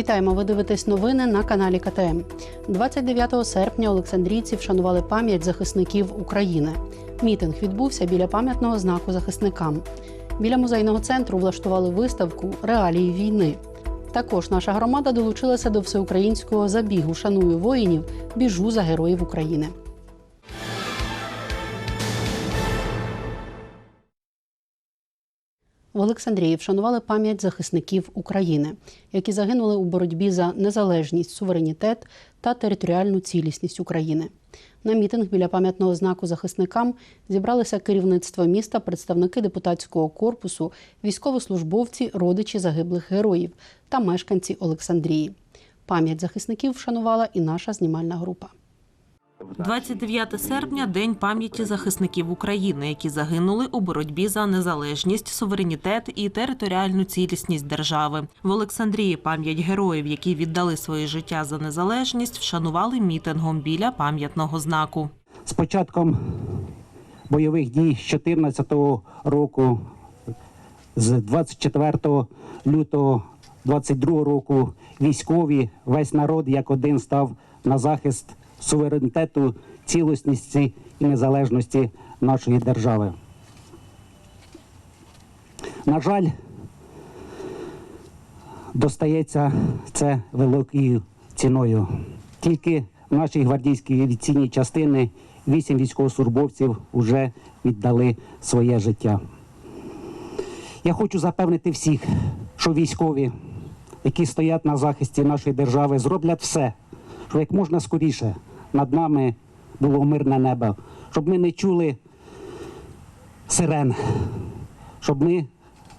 Вітаємо! Ви дивитесь новини на каналі КТМ. 29 серпня Олександрійці вшанували пам'ять захисників України. Мітинг відбувся біля пам'ятного знаку захисникам. Біля музейного центру влаштували виставку Реалії війни. Також наша громада долучилася до всеукраїнського забігу Шаную воїнів, біжу за героїв України. В Олександрії вшанували пам'ять захисників України, які загинули у боротьбі за незалежність, суверенітет та територіальну цілісність України. На мітинг біля пам'ятного знаку захисникам зібралися керівництво міста, представники депутатського корпусу, військовослужбовці, родичі загиблих героїв та мешканці Олександрії. Пам'ять захисників вшанувала і наша знімальна група. 29 серпня день пам'яті захисників України, які загинули у боротьбі за незалежність, суверенітет і територіальну цілісність держави. В Олександрії пам'ять героїв, які віддали своє життя за незалежність, вшанували мітингом біля пам'ятного знаку. З початком бойових дій з 2014 року, з 24 лютого 22 року, військові, весь народ як один став на захист суверенітету, цілісності і незалежності нашої держави. На жаль, достається це великою ціною. Тільки в нашій гвардійській авіаційній частини вісім військовослужбовців вже віддали своє життя. Я хочу запевнити всіх, що військові, які стоять на захисті нашої держави, зроблять все, щоб як можна скоріше над нами було мирне небо, щоб ми не чули сирен, щоб ми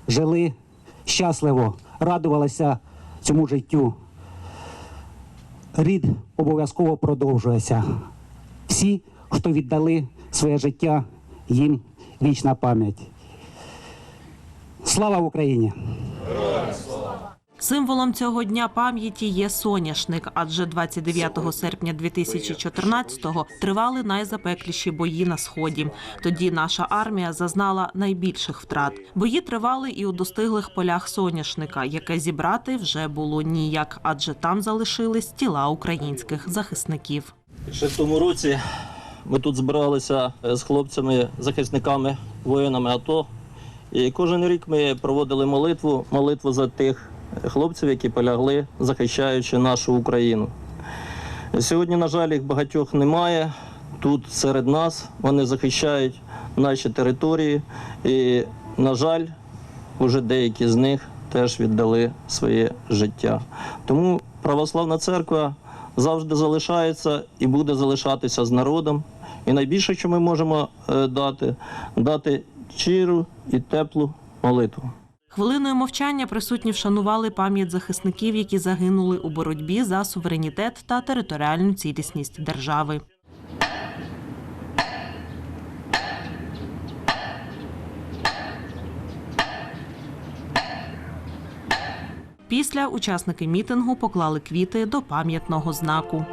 жили щасливо, радувалися цьому життю. Рід обов'язково продовжується. Всі, хто віддали своє життя, їм вічна пам'ять. Слава Україні! Символом цього дня пам'яті є соняшник, адже 29 серпня 2014-го тривали найзапекліші бої на сході. Тоді наша армія зазнала найбільших втрат. Бої тривали і у достиглих полях соняшника, яке зібрати вже було ніяк, адже там залишились тіла українських захисників. Ще в тому році ми тут збиралися е, з хлопцями, захисниками, воїнами АТО. І кожен рік ми проводили молитву, молитву за тих хлопців, які полягли, захищаючи нашу Україну. Сьогодні, на жаль, їх багатьох немає. Тут серед нас вони захищають наші території. І, на жаль, уже деякі з них теж віддали своє життя. Тому православна церква завжди залишається і буде залишатися з народом. І найбільше, що ми можемо е, дати, дати щиру і теплу молитву. Хвилиною мовчання присутні вшанували пам'ять захисників, які загинули у боротьбі за суверенітет та територіальну цілісність держави. Після учасники мітингу поклали квіти до пам'ятного знаку.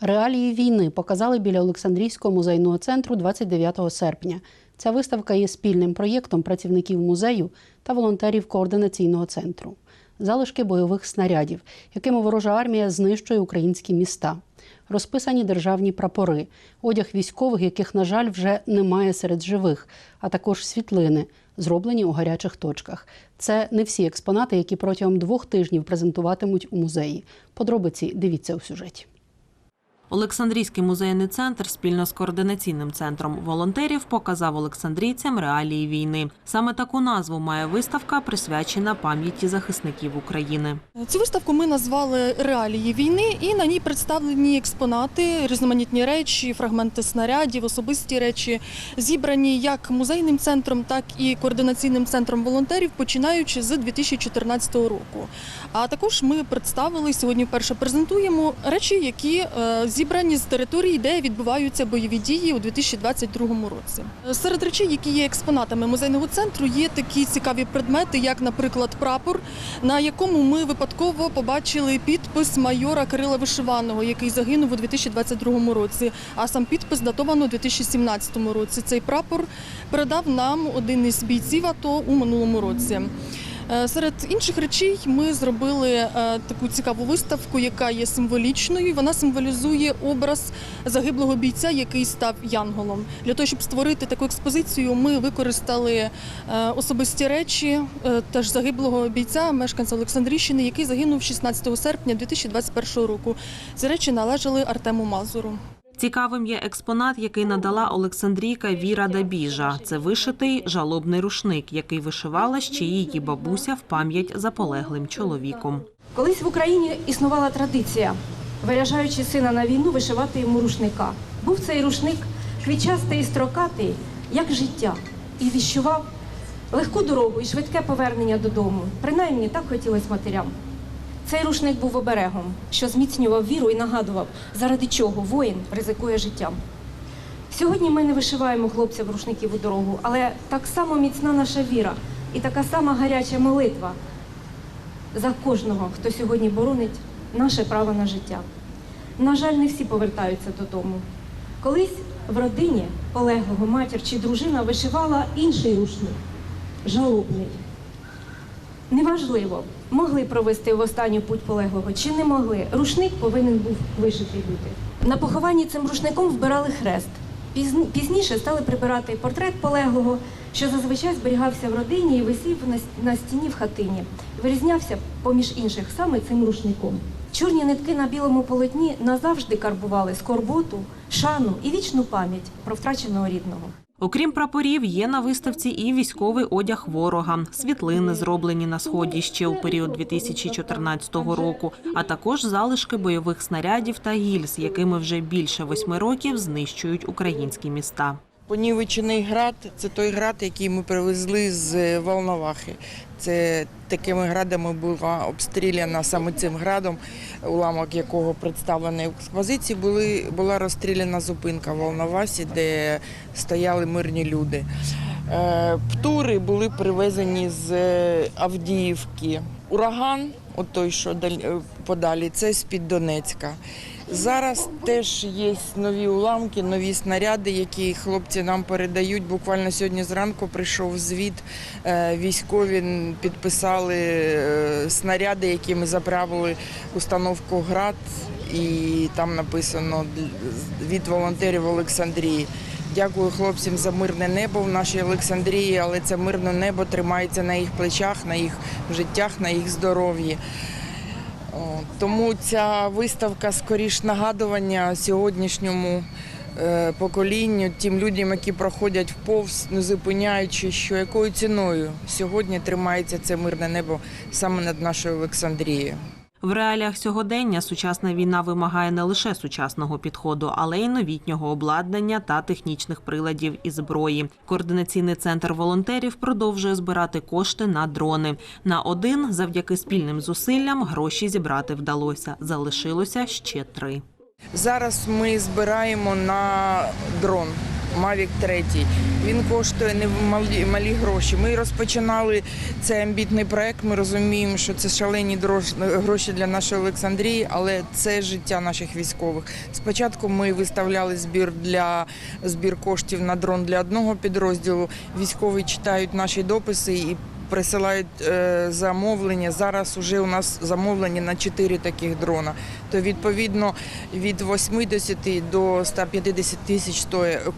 Реалії війни показали біля Олександрійського музейного центру 29 серпня. Ця виставка є спільним проєктом працівників музею та волонтерів координаційного центру. Залишки бойових снарядів, якими ворожа армія знищує українські міста, розписані державні прапори, одяг військових, яких, на жаль, вже немає серед живих, а також світлини, зроблені у гарячих точках. Це не всі експонати, які протягом двох тижнів презентуватимуть у музеї. Подробиці дивіться у сюжеті. Олександрійський музейний центр спільно з координаційним центром волонтерів показав олександрійцям реалії війни. Саме таку назву має виставка, присвячена пам'яті захисників України. Цю виставку ми назвали Реалії війни, і на ній представлені експонати, різноманітні речі, фрагменти снарядів, особисті речі, зібрані як музейним центром, так і координаційним центром волонтерів, починаючи з 2014 року. А також ми представили сьогодні вперше презентуємо речі, які е, зібрані з території, де відбуваються бойові дії у 2022 році. Серед речей, які є експонатами музейного центру, є такі цікаві предмети, як, наприклад, прапор, на якому ми випадково побачили підпис майора Кирила Вишиваного, який загинув у 2022 році. А сам підпис датовано у 2017 році. Цей прапор передав нам один із бійців АТО у минулому році. Е, Серед інших речей ми зробили е, таку цікаву виставку, яка є символічною. Вона символізує образ загиблого бійця, який став янголом. Для того, щоб створити таку експозицію, ми використали е, особисті речі теж загиблого бійця, мешканця Олександрійщини, який загинув 16 серпня 2021 року. Ці речі належали Артему Мазуру. Цікавим є експонат, який надала Олександрійка Віра Дабіжа. Це вишитий жалобний рушник, який вишивала ще її бабуся в пам'ять за полеглим чоловіком. Колись в Україні існувала традиція, виряжаючи сина на війну, вишивати йому рушника. Був цей рушник квітчастий і строкатий, як життя, і віщував легку дорогу і швидке повернення додому. Принаймні так хотілося матерям. Цей рушник був оберегом, що зміцнював віру і нагадував, заради чого воїн ризикує життям. Сьогодні ми не вишиваємо хлопців рушників у дорогу, але так само міцна наша віра і така сама гаряча молитва за кожного, хто сьогодні боронить наше право на життя. На жаль, не всі повертаються додому. Колись в родині полеглого матір чи дружина вишивала інший рушник жалобний. Неважливо, могли провести в останню путь полеглого чи не могли. Рушник повинен був вишитий бути. На похованні цим рушником вбирали хрест. Пізн- Пізніше стали прибирати портрет полеглого, що зазвичай зберігався в родині і висів на стіні в хатині. Вирізнявся поміж інших саме цим рушником. Чорні нитки на білому полотні назавжди карбували скорботу, шану і вічну пам'ять про втраченого рідного. Окрім прапорів, є на виставці і військовий одяг ворога, світлини, зроблені на сході ще у період 2014 року, а також залишки бойових снарядів та гільз, якими вже більше восьми років знищують українські міста. Понівечений град це той град, який ми привезли з Волновахи. Це такими градами була обстріляна саме цим градом, уламок якого представлений в експозиції, були, була розстріляна зупинка в Волновасі, де стояли мирні люди. Е, Птури були привезені з е, Авдіївки. Ураган, от той, що е, подалі, це з-під Донецька. Зараз теж є нові уламки, нові снаряди, які хлопці нам передають. Буквально сьогодні зранку прийшов звіт. е, Військові підписали е, снаряди, які ми заправили установку ГРАД, і там написано від волонтерів Олександрії. Дякую хлопцям за мирне небо в нашій Олександрії, але це мирне небо тримається на їх плечах, на їх життях, на їх здоров'ї. Тому ця виставка скоріш нагадування сьогоднішньому е, поколінню, тим людям, які проходять вповз, не зупиняючи, що якою ціною сьогодні тримається це мирне небо саме над нашою Олександрією. В реаліях сьогодення сучасна війна вимагає не лише сучасного підходу, але й новітнього обладнання та технічних приладів і зброї. Координаційний центр волонтерів продовжує збирати кошти на дрони. На один завдяки спільним зусиллям гроші зібрати вдалося. Залишилося ще три. Зараз ми збираємо на дрон Mavic 3. Він коштує не малі, гроші. Ми розпочинали цей амбітний проект. Ми розуміємо, що це шалені гроші для нашої Олександрії, але це життя наших військових. Спочатку ми виставляли збір для збір коштів на дрон для одного підрозділу. Військові читають наші дописи і. Присилають е, замовлення. Зараз вже у нас замовлення на 4 таких дрона. То відповідно від 80 до 150 тисяч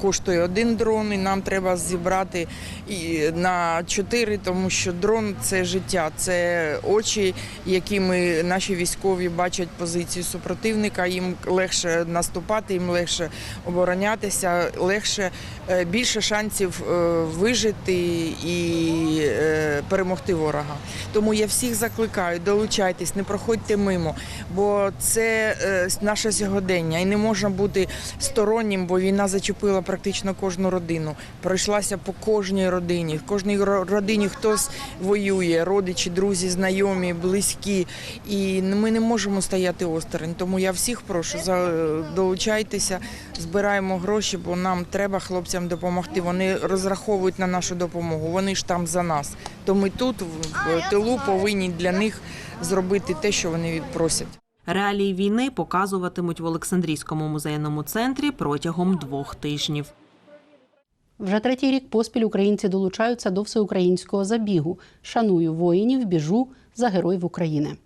коштує один дрон, і нам треба зібрати і на 4, тому що дрон це життя, це очі, якими наші військові бачать позицію супротивника. Їм легше наступати, їм легше оборонятися, легше е, більше шансів е, вижити і е, перемогти ворога. Тому я всіх закликаю, долучайтесь, не проходьте мимо, бо це е, наше сьогодення і не можна бути стороннім, бо війна зачепила практично кожну родину. Пройшлася по кожній родині. В кожній родині хтось воює, родичі, друзі, знайомі, близькі. І ми не можемо стояти осторонь. Тому я всіх прошу за- долучайтеся, збираємо гроші, бо нам треба хлопцям допомогти. Вони розраховують на нашу допомогу. Вони ж там за нас. То ми тут, в тилу, повинні для них зробити те, що вони відпросять. Реалії війни показуватимуть в Олександрійському музейному центрі протягом двох тижнів. Вже третій рік поспіль українці долучаються до всеукраїнського забігу Шаную воїнів, біжу за героїв України.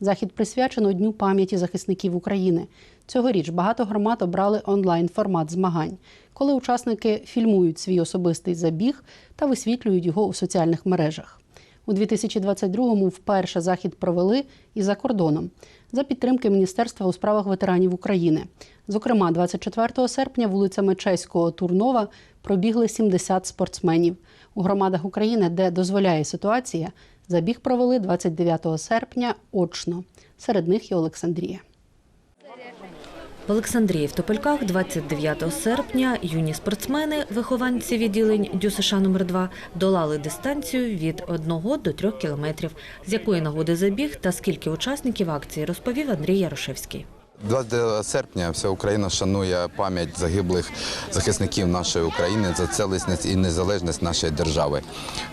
Захід присвячено Дню пам'яті захисників України. Цьогоріч багато громад обрали онлайн формат змагань, коли учасники фільмують свій особистий забіг та висвітлюють його у соціальних мережах. У 2022-му вперше захід провели і за кордоном за підтримки Міністерства у справах ветеранів України. Зокрема, 24 серпня вулицями Чеського Турнова пробігли 70 спортсменів. У громадах України, де дозволяє ситуація, забіг провели 29 серпня очно. Серед них і Олександрія. В Олександрії в Топельках 29 серпня юні спортсмени, вихованці відділень ДЮСШ номер 2 долали дистанцію від 1 до 3 кілометрів. З якої нагоди забіг та скільки учасників акції, розповів Андрій Ярошевський. 29 серпня вся Україна шанує пам'ять загиблих захисників нашої України за цілісність і незалежність нашої держави.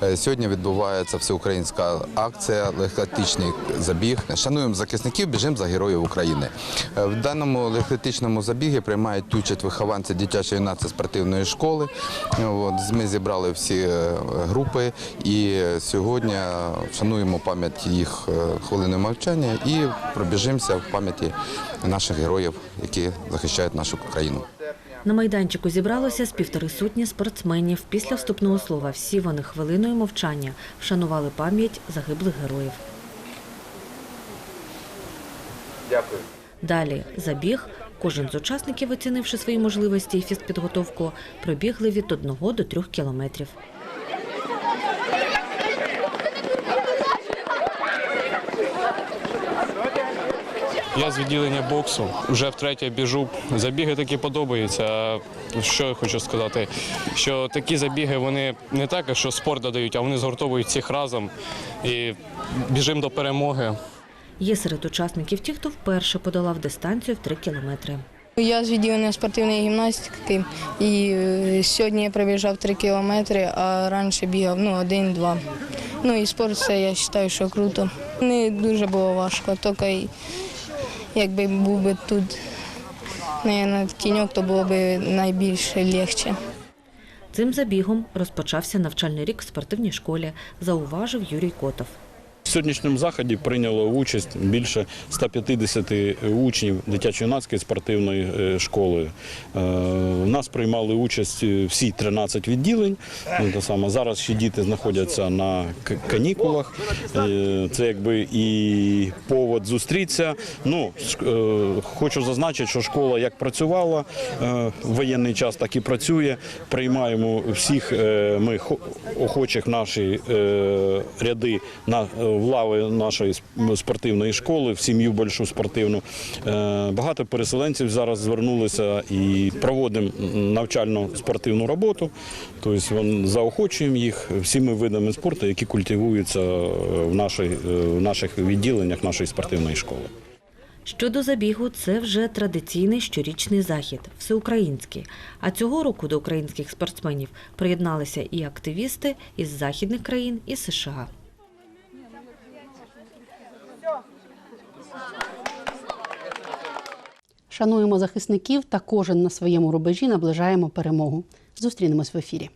Е, Сьогодні відбувається всеукраїнська акція легкоатлетичний забіг. Шануємо захисників, біжимо за героїв України. Е, В даному легкоатлетичному забігі приймають участь вихованці дитячої юнацької спортивної школи. Е, ми зібрали всі групи і сьогодні шануємо пам'ять їх хвилиною мовчання і пробіжимося в пам'яті наших героїв, які захищають нашу країну. На майданчику зібралося з півтори сотні спортсменів. Після вступного слова всі вони хвилиною мовчання вшанували пам'ять загиблих героїв. Дякую. Далі забіг. Кожен з учасників, оцінивши свої можливості і фізпідготовку, пробігли від 1 до 3 кілометрів. Я з відділення боксу вже втретє біжу. Забіги такі подобаються. А Що я хочу сказати? Що такі забіги вони не так, що спорт додають, а вони згуртовують всіх разом і біжимо до перемоги. Є серед учасників ті, хто вперше подолав дистанцію в 3 кілометри. Я з відділення спортивної гімнастики і е, сьогодні я пробіжав 3 кілометри, а раніше бігав ну, один-два. Ну і спорт це я вважаю, що круто. Не дуже було важко, тільки якби був би тут на тіньок, то було б найбільше легше. Цим забігом розпочався навчальний рік в спортивній школі, зауважив Юрій Котов. Сьогоднішньому заході прийняло участь більше 150 учнів дитячо-юнацької спортивної е, школи. Е, У нас приймали участь е, всі 13 відділень. Ну. Зараз ще діти знаходяться на канікулах. Е, Це якби і повод зустрітися. Ну, е, хочу зазначити, що школа як працювала е, в воєнний час, так і працює. Приймаємо всіх е, ми охочих наші е, ряди на е, в лави нашої спортивної школи, в сім'ю більшу спортивну. Е, Багато переселенців зараз звернулися і проводимо навчально-спортивну роботу. Тобто заохочуємо їх всіми видами спорту, які культивуються е, в, нашій, е, в наших відділеннях нашої спортивної школи. Щодо забігу, це вже традиційний щорічний захід, всеукраїнський. А цього року до українських спортсменів приєдналися і активісти із західних країн, і США. Шануємо захисників та кожен на своєму рубежі наближаємо перемогу. Зустрінемось в ефірі.